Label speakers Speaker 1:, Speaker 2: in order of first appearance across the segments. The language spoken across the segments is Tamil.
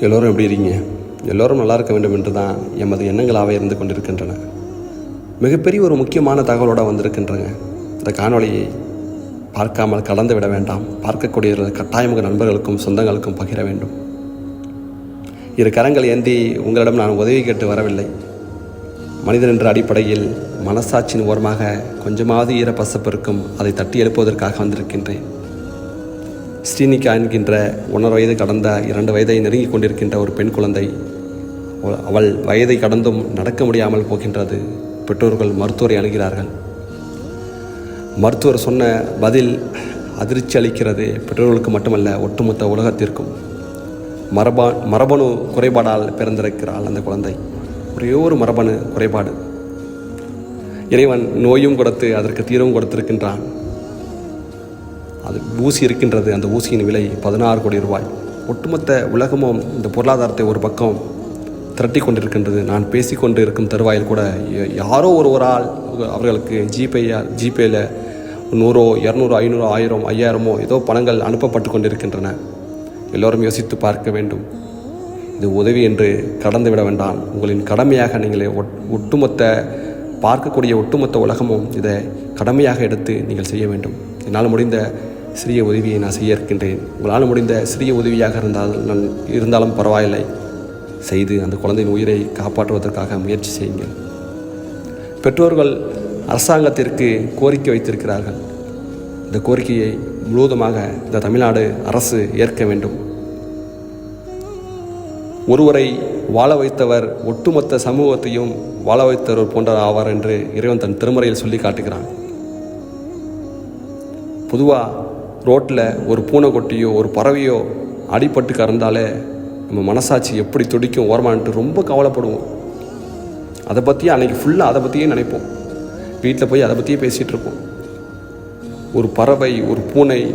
Speaker 1: எல்லோரும் எப்படி இருக்கீங்க? எல்லோரும் நல்லா இருக்க வேண்டும் என்று தான் எமது எண்ணங்களாக இருந்து கொண்டிருக்கின்றன. மிகப்பெரிய ஒரு முக்கியமான தகவலோடு வந்திருக்கின்றங்க இந்த காணொளியை பார்க்காமல் கலந்து விட வேண்டாம். பார்க்கக்கூடிய கட்டாயமுக நண்பர்களுக்கும் சொந்தங்களுக்கும் பகிர வேண்டும். இரு கரங்கள் ஏந்தி உங்களிடம் நான் உதவி கேட்டு வரவில்லை. மனிதன் என்ற அடிப்படையில் மனசாட்சியின் ஓரமாக கொஞ்சமாவது ஈரப்பசப்பு இருக்கும். அதை தட்டி எழுப்புவதற்காக வந்திருக்கின்றேன். ஸ்ரீனிகா என்கின்ற ஒன்றரை வயது கடந்த இரண்டு வயதை நெருங்கிக் கொண்டிருக்கின்ற ஒரு பெண் குழந்தை. அவள் வயதை கடந்தும் நடக்க முடியாமல் போகின்றது. பெற்றோர்கள் மருத்துவரை அணுகிறார்கள். மருத்துவர் சொன்ன பதில் அதிர்ச்சி அளிக்கிறது. பெற்றோர்களுக்கு மட்டுமல்ல ஒட்டுமொத்த உலகத்திற்கும். மரபா மரபணு குறைபாடால் பிறந்திருக்கிறாள் அந்த குழந்தை. ஒரே ஒரு மரபணு குறைபாடு. இறைவன் நோயும் கொடுத்து அதற்கு தீர்வும் கொடுத்திருக்கின்றான். அது ஊசி இருக்கின்றது அந்த ஊசியின் விலை பதினாறு கோடி ரூபாய். ஒட்டுமொத்த உலகமும் இந்த பொருளாதாரத்தை ஒரு பக்கம் திரட்டி கொண்டிருக்கின்றது. நான் பேசிக்கொண்டு இருக்கும் தருவாயில் கூட ய- யாரோ ஒருவரால் அவர்களுக்கு ஜிபேயா ஜிபேயில் நூறோ இரநூறு ஐநூறு ஆயிரம் ஐயாயிரமோ ஏதோ பணங்கள் அனுப்பப்பட்டு கொண்டிருக்கின்றன. எல்லோரும் யோசித்து பார்க்க வேண்டும். இது உதவி என்று கடந்து விட வேண்டாம். உங்களின் கடமையாக நீங்கள் ஒட்- ஒட்டுமொத்த பார்க்கக்கூடிய ஒட்டுமொத்த உலகமும் இதை கடமையாக எடுத்து நீங்கள் செய்ய வேண்டும். என்னால் முடிந்த சிறிய உதவியை நான் செய்ய இருக்கின்றேன். உங்களால் முடிந்த சிறிய உதவியாக இருந்தால் நான் இருந்தாலும் பரவாயில்லை. செய்து அந்த குழந்தையின் உயிரை காப்பாற்றுவதற்காக முயற்சி செய்யுங்கள். பெற்றோர்கள் அரசாங்கத்திற்கு கோரிக்கை வைத்திருக்கிறார்கள். இந்த கோரிக்கையை முழுவதுமாக இந்த தமிழ்நாடு அரசு ஏற்க வேண்டும். ஒருவரை வாழ வைத்தவர் ஒட்டுமொத்த சமூகத்தையும் வாழ வைத்தவர் போன்றவர் ஆவார் என்று இறைவன் தன் திருமறையில் சொல்லி காட்டுகிறான். பொதுவாக ரோட்டில் ஒரு பூனைக்குட்டியோ ஒரு பறவையோ அடிபட்டு கறந்தாலே நம்ம மனசாட்சி எப்படி துடிக்கும் ஓரமான்ட்டு ரொம்ப கவலைப்படுவோம். அதை பற்றியே அன்னைக்கு ஃபுல்லாக அதை பற்றியே நினைப்போம். வீட்டில் போய் அதை பற்றியே பேசிகிட்டு இருப்போம். ஒரு பறவை ஒரு பூனை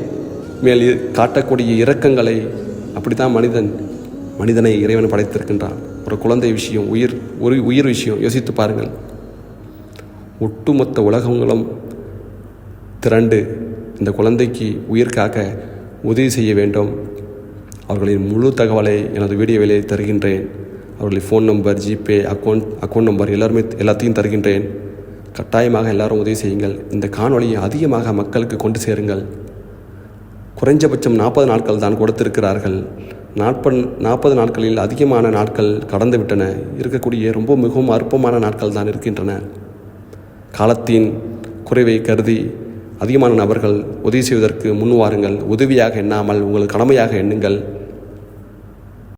Speaker 1: மேல் காட்டக்கூடிய இரக்கங்களை அப்படி தான் மனிதன் மனிதனை இறைவன் படைத்திருக்கின்றான். ஒரு குழந்தை விஷயம் உயிர் ஒரு உயிர் விஷயம் யோசித்து பாருங்கள். ஒட்டுமொத்த உலகங்களும் திரண்டு இந்த குழந்தைக்கு உயிர் காக்க உதவி செய்ய வேண்டும். அவர்களின் முழு தகவலை எனது வீடியோவிலே தருகின்றேன். அவர்களின் phone number GPay account account number எல்லாருமே எல்லாத்தையும் தருகின்றேன். கட்டாயமாக எல்லாரும் உதவி செய்யுங்கள். இந்த காணொலியை அதிகமாக மக்களுக்கு கொண்டு சேருங்கள். குறைஞ்சபட்சம் நாற்பது நாட்கள் தான் கொடுத்திருக்கிறார்கள். நாற்பது நாற்பது நாட்களில் அதிகமான நாட்கள் கடந்துவிட்டன. இருக்கக்கூடிய ரொம்ப மிகவும் அற்பமான நாட்கள் தான் இருக்கின்றன. காலத்தின் குறைவை கருதி அதிகமான நபர்கள் உதவி செய்வதற்கு முன் வாருங்கள். உதவியாக எண்ணாமல் உங்கள் கடமையாக எண்ணுங்கள்.